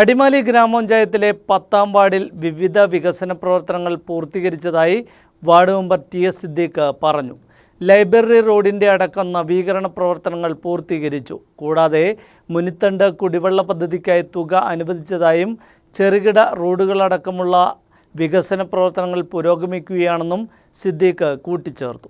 അടിമാലി ഗ്രാമപഞ്ചായത്തിലെ പത്താം വാർഡിൽ വിവിധ വികസന പ്രവർത്തനങ്ങൾ പൂർത്തീകരിച്ചതായി ward member T S Siddique പറഞ്ഞു. ലൈബ്രറി റോഡിന്റെ അടക്കം നവീകരണ പ്രവർത്തനങ്ങൾ പൂർത്തീകരിച്ചു. കൂടാതെ മുനിത്തണ്ട് കുടിവെള്ള പദ്ധതിക്കായി തുക അനുവദിച്ചതായും ചെറുകിട റോഡുകളടക്കമുള്ള വികസന പ്രവർത്തനങ്ങൾ പുരോഗമിക്കുകയാണെന്നും സിദ്ദീഖ് കൂട്ടിച്ചേർത്തു.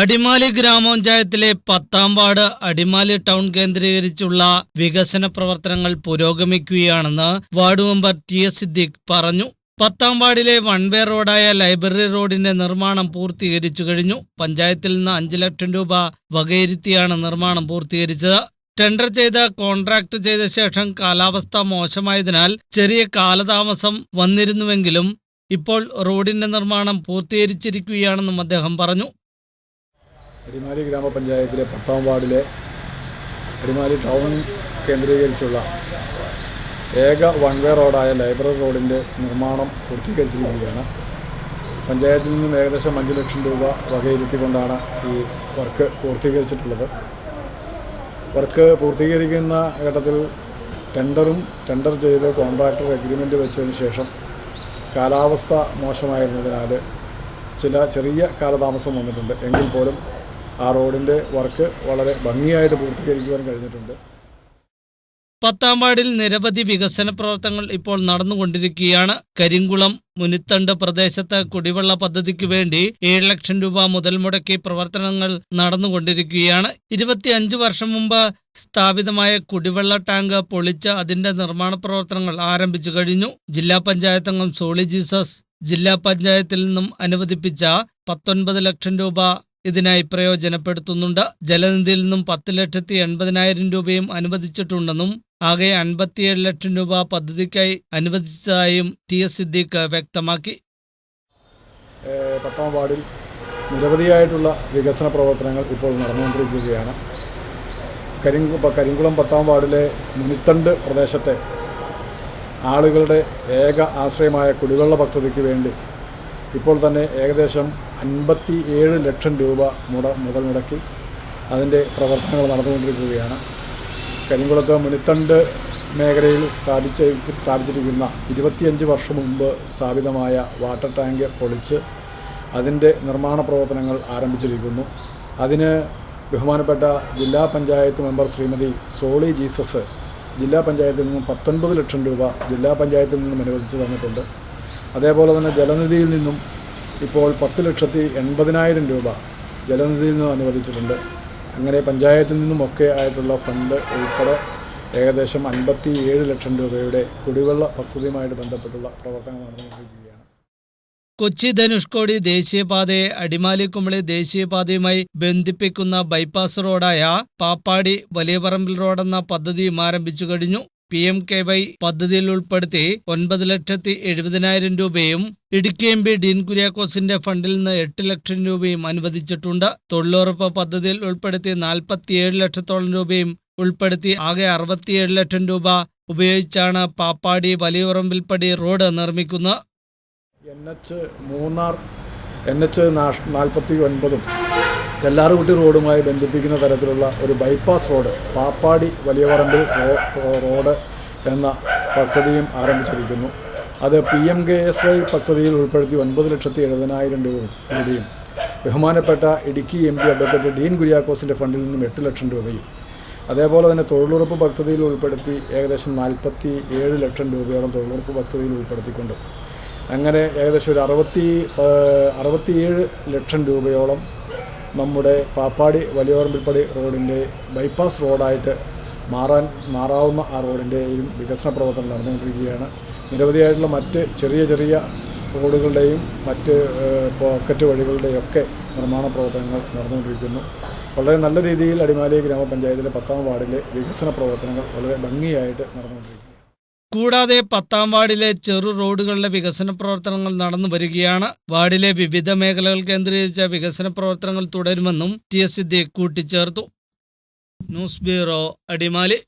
അടിമാലി ഗ്രാമപഞ്ചായത്തിലെ പത്താം വാർഡ് അടിമാലി ടൗൺ കേന്ദ്രീകരിച്ചുള്ള വികസന പ്രവർത്തനങ്ങൾ പുരോഗമിക്കുകയാണെന്ന് ward member T S Siddique പറഞ്ഞു. പത്താം വാർഡിലെ വൺവേ റോഡായ ലൈബ്രറി റോഡിന്റെ നിർമ്മാണം പൂർത്തീകരിച്ചു കഴിഞ്ഞു. പഞ്ചായത്തിൽ നിന്ന് അഞ്ച് ലക്ഷം രൂപ വകയിരുത്തിയാണ് നിർമ്മാണം പൂർത്തീകരിച്ചത്. ടെൻഡർ ചെയ്ത കോൺട്രാക്ട് ചെയ്ത ശേഷം കാലാവസ്ഥ മോശമായതിനാൽ ചെറിയ കാലതാമസം വന്നിരുന്നുവെങ്കിലും ഇപ്പോൾ റോഡിന്റെ നിർമ്മാണം പൂർത്തീകരിച്ചിരിക്കുകയാണെന്നും അദ്ദേഹം പറഞ്ഞു. അടിമാലി ഗ്രാമപഞ്ചായത്തിലെ പത്താം വാർഡിലെ അടിമാലി ടൗൺ കേന്ദ്രീകരിച്ചുള്ള ഏക വൺ വേ റോഡായ ലൈബ്രറി റോഡിന്റെ നിർമ്മാണം പൂർത്തീകരിച്ചിരിക്കുകയാണ്. പഞ്ചായത്തിൽ നിന്നും ഏകദേശം അഞ്ച് ലക്ഷം രൂപ വകയിരുത്തിക്കൊണ്ടാണ് ഈ വർക്ക് പൂർത്തീകരിച്ചിട്ടുള്ളത്. വർക്ക് പൂർത്തീകരിക്കുന്ന ഘട്ടത്തിൽ ടെൻഡറും ടെൻഡർ ചെയ്ത് കോൺട്രാക്ടർ അഗ്രിമെന്റ് വെച്ചതിന് ശേഷം കാലാവസ്ഥ മോശമായിരുന്നതിനാൽ ചില ചെറിയ കാലതാമസം വന്നിട്ടുണ്ട്. എങ്കിൽ പോലും ആ റോഡിന്റെ വർക്ക് വളരെ ഭംഗിയായിട്ട് പൂർത്തീകരിക്കുവാൻ കഴിഞ്ഞിട്ടുണ്ട്. പത്താം വാർഡിൽ നിരവധി വികസന പ്രവർത്തനങ്ങൾ ഇപ്പോൾ നടന്നുകൊണ്ടിരിക്കുകയാണ്. കരിങ്കുളം മുനിത്തണ്ട് പ്രദേശത്ത് കുടിവെള്ള പദ്ധതിക്ക് വേണ്ടി ഏഴ് ലക്ഷം രൂപ മുതൽ മുടക്കി പ്രവർത്തനങ്ങൾ നടന്നുകൊണ്ടിരിക്കുകയാണ്. ഇരുപത്തിയഞ്ച് വർഷം മുമ്പ് സ്ഥാപിതമായ കുടിവെള്ള ടാങ്ക് പൊളിച്ച് അതിന്റെ നിർമ്മാണ പ്രവർത്തനങ്ങൾ ആരംഭിച്ചു കഴിഞ്ഞു. ജില്ലാ പഞ്ചായത്ത് അംഗം സോളി ജീസസ് ജില്ലാ പഞ്ചായത്തിൽ നിന്നും അനുവദിപ്പിച്ച പത്തൊൻപത് ലക്ഷം രൂപ ഇതിനായി പ്രയോജനപ്പെടുത്തുന്നുണ്ട്. ജലനിധിയിൽ നിന്നും പത്ത് ലക്ഷത്തി എൺപതിനായിരം രൂപയും അനുവദിച്ചിട്ടുണ്ടെന്നും ആകെ അൻപത്തിയേഴ് ലക്ഷം രൂപ പദ്ധതിക്കായി അനുവദിച്ചതായും ടി എസ് സിദ്ദീഖ് വ്യക്തമാക്കി. പത്താം വാർഡിൽ നിരവധിയായിട്ടുള്ള വികസന പ്രവർത്തനങ്ങൾ ഇപ്പോൾ നടന്നുകൊണ്ടിരിക്കുകയാണ്. കരിങ്കു കരിങ്കുളം പത്താം വാർഡിലെ മുനിത്തണ്ട് പ്രദേശത്തെ ആളുകളുടെ ഏക ആശ്രയമായ കുടിവെള്ള പദ്ധതിക്ക് വേണ്ടി ഇപ്പോൾ തന്നെ ഏകദേശം അൻപത്തി ഏഴ് ലക്ഷം രൂപ മുട മുതൽ മുടക്കി അതിന്റെ പ്രവർത്തനങ്ങൾ നടന്നുകൊണ്ടിരിക്കുകയാണ്. കരിങ്കുളത്ത് മുനിത്തണ്ട് മേഖലയിൽ സ്ഥാപിച്ച് സ്ഥാപിച്ചിരിക്കുന്ന ഇരുപത്തിയഞ്ച് വർഷം മുമ്പ് സ്ഥാപിതമായ വാട്ടർ ടാങ്ക് പൊളിച്ച് അതിന്റെ നിർമ്മാണ പ്രവർത്തനങ്ങൾ ആരംഭിച്ചിരിക്കുന്നു. അതിന് ബഹുമാനപ്പെട്ട ജില്ലാ പഞ്ചായത്ത് മെമ്പർ ശ്രീമതി സോളി ജീസസ് ജില്ലാ പഞ്ചായത്തിൽ നിന്നും പത്തൊൻപത് ലക്ഷം രൂപ ജില്ലാ പഞ്ചായത്തിൽ നിന്നും അനുവദിച്ചു തന്നിട്ടുണ്ട്. അതേപോലെ തന്നെ ജലനിധിയിൽ നിന്നും ഇപ്പോൾ പത്ത് ലക്ഷത്തി എൺപതിനായിരം രൂപ ജലനിധിയിൽ നിന്നും അനുവദിച്ചിട്ടുണ്ട്. അങ്ങനെ പഞ്ചായത്തിൽ നിന്നുമൊക്കെ ആയിട്ടുള്ള ഫണ്ട് ഉൾപ്പെടെ ഏകദേശം അൻപത്തി ഏഴ് ലക്ഷം രൂപയുടെ കുടിവെള്ള പദ്ധതിയുമായിട്ട് ബന്ധപ്പെട്ടുള്ള പ്രവർത്തനങ്ങൾ നടന്നുകൊണ്ടിരിക്കുകയാണ്. കൊച്ചി ധനുഷ്കോടി ദേശീയപാതയെ അടിമാലി കുമളി ദേശീയപാതയുമായി ബന്ധിപ്പിക്കുന്ന ബൈപ്പാസ് റോഡായ പാപ്പാടി വലിയപറമ്പിൽ റോഡെന്ന പദ്ധതിയും ആരംഭിച്ചു കഴിഞ്ഞു. പി എം കെ വൈ പദ്ധതിയിൽ ഉൾപ്പെടുത്തി ഒൻപത് ലക്ഷത്തി എഴുപതിനായിരം രൂപയും ഇടുക്കി എം പി ഡീൻ കുര്യാക്കോസിന്റെ ഫണ്ടിൽ നിന്ന് എട്ട് ലക്ഷം രൂപയും അനുവദിച്ചിട്ടുണ്ട്. തൊഴിലുറപ്പ് പദ്ധതിയിൽ ഉൾപ്പെടുത്തി നാൽപ്പത്തിയേഴ് ലക്ഷത്തോളം രൂപയും ഉൾപ്പെടുത്തി ആകെ അറുപത്തിയേഴ് ലക്ഷം രൂപ ഉപയോഗിച്ചാണ് പാപ്പാടി വലിയുറമ്പിൽപ്പടി റോഡ് നിർമ്മിക്കുന്നത്. N H Munnar N H നാൽപ്പത്തി ഒൻപതും കല്ലാറുകുട്ടി റോഡുമായി ബന്ധിപ്പിക്കുന്ന തരത്തിലുള്ള ഒരു ബൈപ്പാസ് റോഡ് പാപ്പാടി വലിയ പറമ്പിൽ റോഡ് എന്ന പദ്ധതിയും ആരംഭിച്ചിരിക്കുന്നു. അത് P M K S Y പദ്ധതിയിൽ ഉൾപ്പെടുത്തി ഒൻപത് ലക്ഷത്തി എഴുപതിനായിരം രൂപ രൂപയും ബഹുമാനപ്പെട്ട Idukki M P advocate Dean കുര്യാക്കോസിന്റെ ഫണ്ടിൽ നിന്നും എട്ട് ലക്ഷം രൂപയും. അതേപോലെ തന്നെ തൊഴിലുറപ്പ് പദ്ധതിയിൽ ഉൾപ്പെടുത്തി ഏകദേശം നാൽപ്പത്തി ഏഴ് ലക്ഷം രൂപയോളം തൊഴിലുറപ്പ് പദ്ധതിയിൽ ഉൾപ്പെടുത്തിക്കൊണ്ട്. അങ്ങനെ ഏകദേശം ഒരു അറുപത്തി അറുപത്തിയേഴ് ലക്ഷം രൂപയോളം നമ്മുടെ പാപ്പാടി വലിയോറമ്പിൽപ്പടി റോഡിന്റെ ബൈപ്പാസ് റോഡായിട്ട് മാറാൻ മാറാവുന്ന ആ റോഡിന്റെയും വികസന പ്രവർത്തനം നടന്നുകൊണ്ടിരിക്കുകയാണ്. നിരവധിയായിട്ടുള്ള മറ്റ് ചെറിയ ചെറിയ റോഡുകളുടെയും മറ്റ് പോക്കറ്റ് പോക്കറ്റ് വഴികളുടെയൊക്കെ നിർമ്മാണ പ്രവർത്തനങ്ങൾ നടന്നുകൊണ്ടിരിക്കുന്നു. വളരെ നല്ല രീതിയിൽ അടിമാലി ഗ്രാമപഞ്ചായത്തിലെ പത്താം വാർഡിലെ വികസന പ്രവർത്തനങ്ങൾ വളരെ ഭംഗിയായിട്ട് നടന്നുകൊണ്ടിരിക്കുന്നു. കൂടാതെ പത്താം വാർഡിലെ ചെറു റോഡുകളുടെ വികസന പ്രവർത്തനങ്ങൾ നടന്നു വരികയാണ്. വാർഡിലെ വിവിധ മേഖലകൾ കേന്ദ്രീകരിച്ച വികസന പ്രവർത്തനങ്ങൾ തുടരുമെന്നും ടി എസ് സിദ്ദീഖ് കൂട്ടിച്ചേർത്തു. News bureau Adimali.